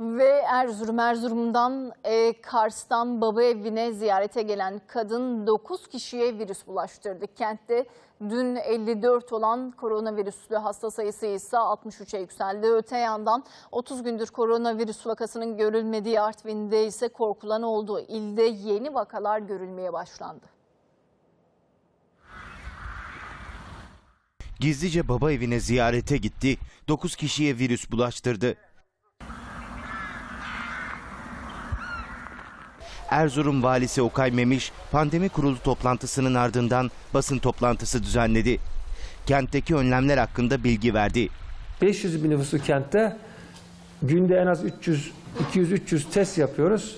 Ve Erzurum, Erzurum'dan e, Kars'tan baba evine ziyarete gelen kadın 9 kişiye virüs bulaştırdı. Kentte dün 54 olan koronavirüslü hasta sayısı ise 63'e yükseldi. Öte yandan 30 gündür koronavirüs vakasının görülmediği Artvin'de ise korkulan oldu. İlde yeni vakalar görülmeye başlandı. Gizlice baba evine ziyarete gitti. 9 kişiye virüs bulaştırdı. Erzurum valisi Okay Memiş pandemi kurulu toplantısının ardından basın toplantısı düzenledi. Kentteki önlemler hakkında bilgi verdi. 500 bin nüfuslu kentte günde en az 300 200-300 test yapıyoruz.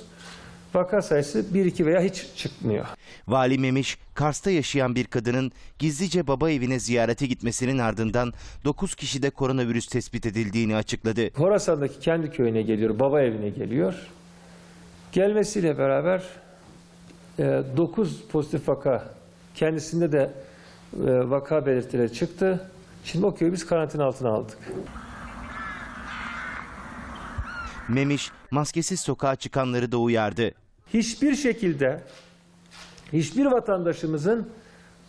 Vaka sayısı 1 2 veya hiç çıkmıyor. Vali Memiş, Kars'ta yaşayan bir kadının gizlice baba evine ziyarete gitmesinin ardından 9 kişide koronavirüs tespit edildiğini açıkladı. Horasan'daki kendi köyüne geliyor, baba evine geliyor. Gelmesiyle beraber 9 pozitif vaka, kendisinde de e, vaka belirtileri çıktı. Şimdi o köyü biz karantina altına aldık. Memiş, maskesiz sokağa çıkanları da uyardı. Hiçbir şekilde hiçbir vatandaşımızın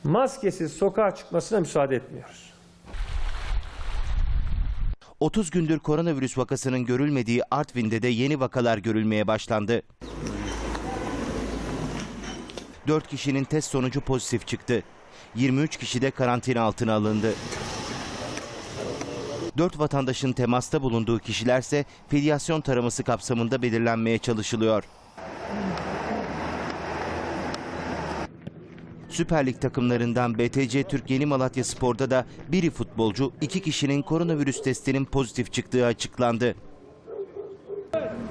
maskesiz sokağa çıkmasına müsaade etmiyoruz. 30 gündür koronavirüs vakasının görülmediği Artvin'de de yeni vakalar görülmeye başlandı. 4 kişinin test sonucu pozitif çıktı. 23 kişi de karantina altına alındı. 4 vatandaşın temasta bulunduğu kişilerse filyasyon taraması kapsamında belirlenmeye çalışılıyor. Süper Lig takımlarından BTC Türk Yeni Malatya Spor'da da biri futbolcu, iki kişinin koronavirüs testinin pozitif çıktığı açıklandı.